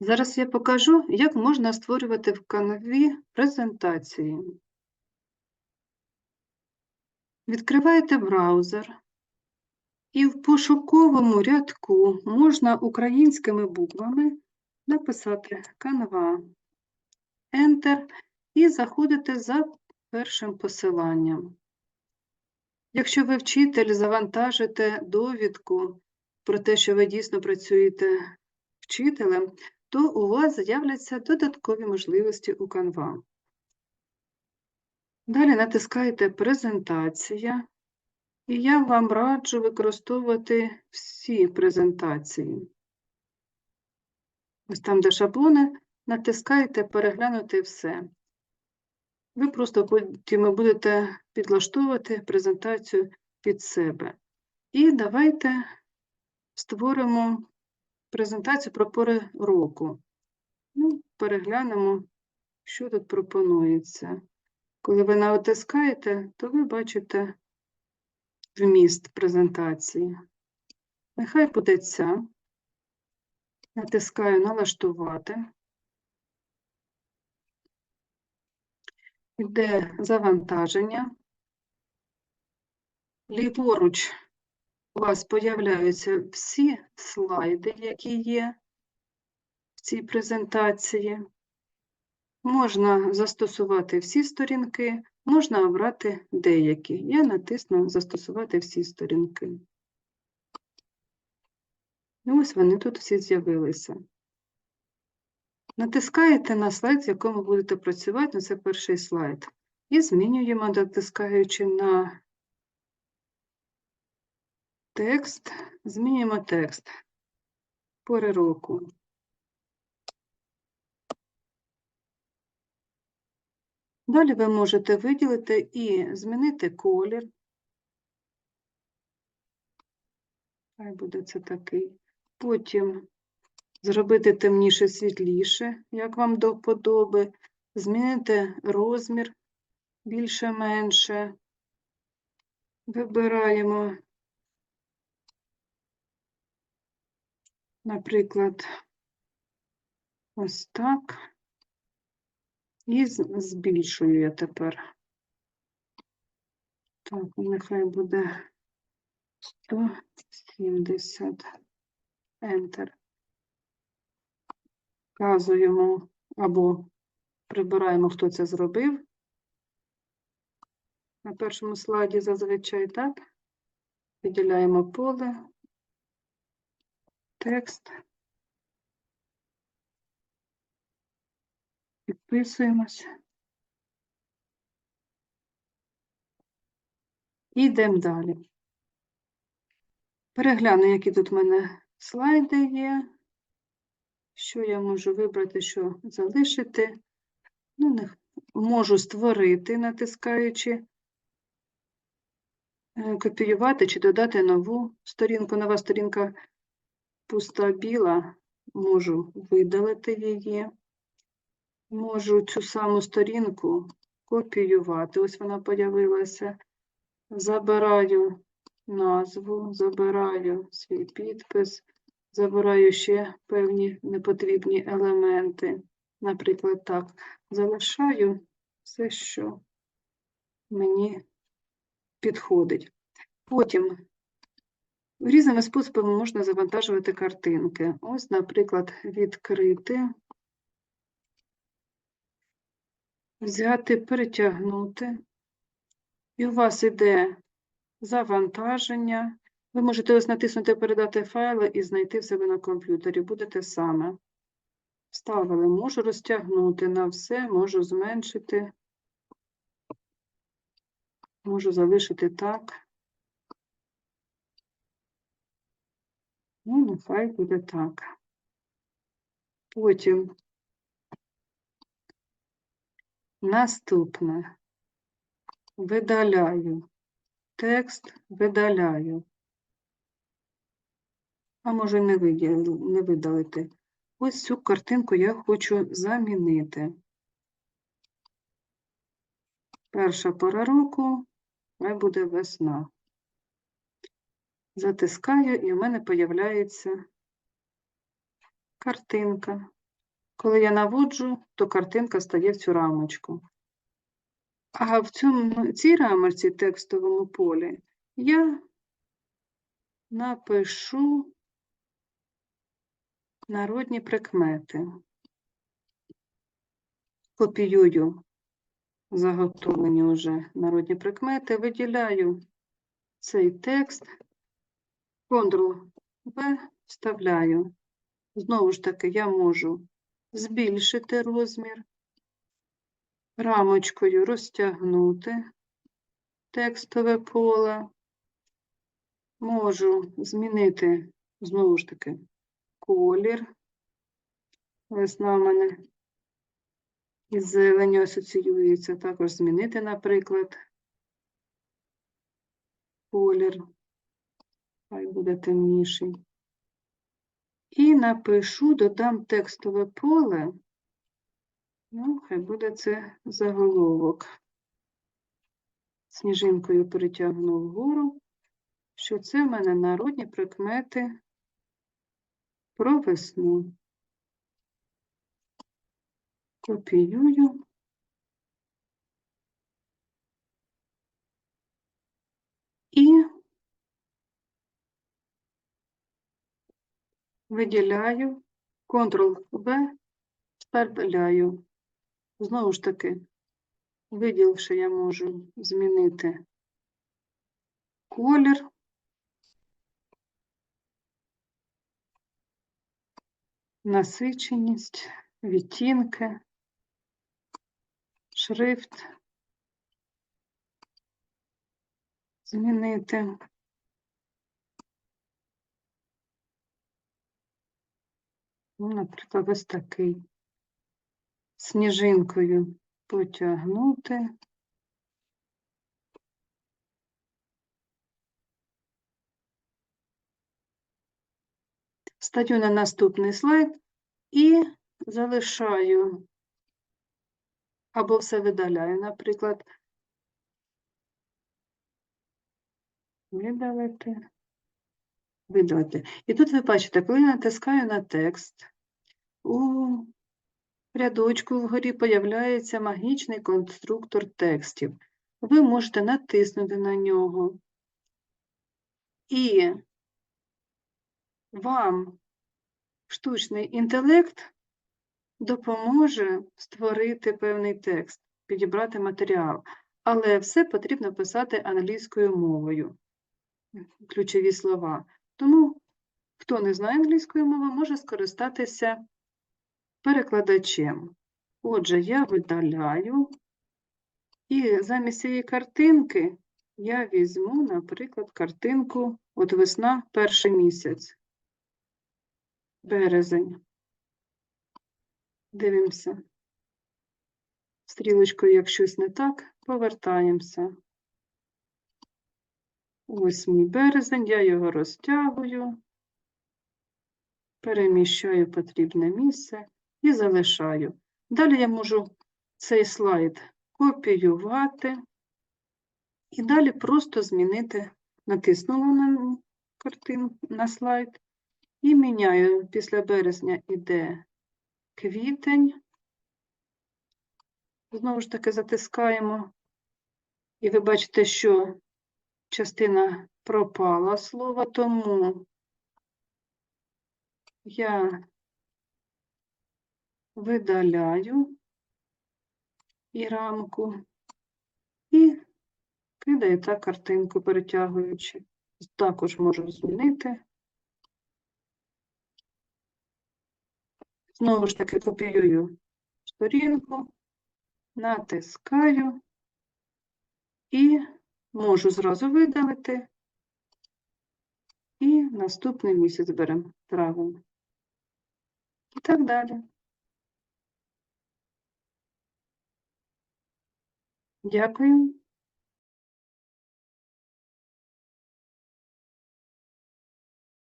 Зараз я покажу, як можна створювати в канві презентації. Відкриваєте браузер, і в пошуковому рядку можна українськими буквами написати Canva, Enter і заходите за першим посиланням. Якщо ви вчитель, завантажите довідку про те, що ви дійсно працюєте вчителем, то у вас з'являться додаткові можливості у Canva. Далі натискаєте Презентація, і я вам раджу використовувати всі презентації. Ось там, де шаблони, натискаєте Переглянути все. Ви просто потім будете підлаштовувати презентацію під себе. І давайте створимо презентацію про пори року. Ну, переглянемо, що тут пропонується. Коли ви натискаєте, то ви бачите вміст презентації. Нехай буде ця. Натискаю Налаштувати. Йде завантаження. Ліворуч у вас появляються всі слайди, які є в цій презентації. Можна застосувати всі сторінки, можна обрати деякі. Я натисну Застосувати всі сторінки. І ось вони тут всі з'явилися. Натискаєте на слайд, з якому будете працювати, ну, це перший слайд. І змінюємо, натискаючи на текст, змінюємо текст пори року. Далі ви можете виділити і змінити колір. Хай буде це такий. Потім зробити темніше, світліше, як вам до вподоби, змінити розмір більше-менше. Вибираємо, наприклад, ось так. І збільшую я тепер. Так, нехай буде 170. Enter. Вказуємо або прибираємо, хто це зробив. На першому слайді зазвичай так. Виділяємо поле, текст. Підписуємось. І йдемо далі. Перегляну, які тут в мене слайди є. Що я можу вибрати, що залишити. Ну, не можу створити, натискаючи, е, копіювати чи додати нову сторінку. Нова сторінка пуста біла, можу видалити її. Можу цю саму сторінку копіювати. Ось вона появилася. Забираю назву, забираю свій підпис, забираю ще певні непотрібні елементи. Наприклад, так, залишаю все, що мені підходить. Потім різними способами можна завантажувати картинки. Ось, наприклад, відкрити, взяти, перетягнути. І у вас іде завантаження. Ви можете ось натиснути Передати файли і знайти в себе на комп'ютері. Буде те саме. Вставили, можу розтягнути на все, можу зменшити, можу залишити так. Ну, нехай буде так. Потім наступне. Видаляю. Текст видаляю. А може не, не видалити. Ось цю картинку я хочу замінити. Перша пора року, хай буде весна. Затискаю, і в мене появляється картинка. Коли я наводжу, то картинка стає в цю рамочку. А в цьому, цій рамочці текстовому полі я напишу народні прикмети. Копіюю заготовлені вже народні прикмети, виділяю цей текст, Ctrl-V вставляю. Знову ж таки, я можу збільшити розмір, рамочкою розтягнути текстове поле, можу змінити, знову ж таки, колір. Весна в мене із зеленю асоціюється. Також змінити, наприклад, колір. Хай буде темніший. І напишу, додам текстове поле. Ну, хай буде це заголовок. Сніжинкою перетягну вгору, що це в мене народні прикмети про весну. Копіюю. І виділяю, Ctrl-V, вставляю. Знову ж таки, виділивши, я можу змінити колір. Насиченість, відтінки, шрифт. Змінити. Наприклад, ось такий. Сніжинкою потягнути. Стаю на наступний слайд і залишаю або все видаляю, наприклад, видалити, видалити. І тут ви бачите, коли я натискаю на текст, у рядочку вгорі появляється магічний конструктор текстів. Ви можете натиснути на нього. І вам штучний інтелект допоможе створити певний текст, підібрати матеріал. Але все потрібно писати англійською мовою, ключові слова. Тому, хто не знає англійської мови, може скористатися перекладачем. Отже, я видаляю, і замість цієї картинки я візьму, наприклад, картинку от весна, перший місяць, березень. Дивимося. Стрілочкою, як щось не так, повертаємося. Ось мій березень, я його розтягую, переміщаю потрібне місце і залишаю. Далі я можу цей слайд копіювати і далі просто змінити, натиснула на картинку, на слайд і міняю. Після березня іде квітень. Знову ж таки затискаємо, і ви бачите, що частина пропала слова, тому я видаляю і рамку і кидаю так картинку, перетягуючи. Також можу змінити. Знову ж таки копіюю сторінку, натискаю і можу зразу видалити. І наступний місяць беремо травень. І так далі. Дякую.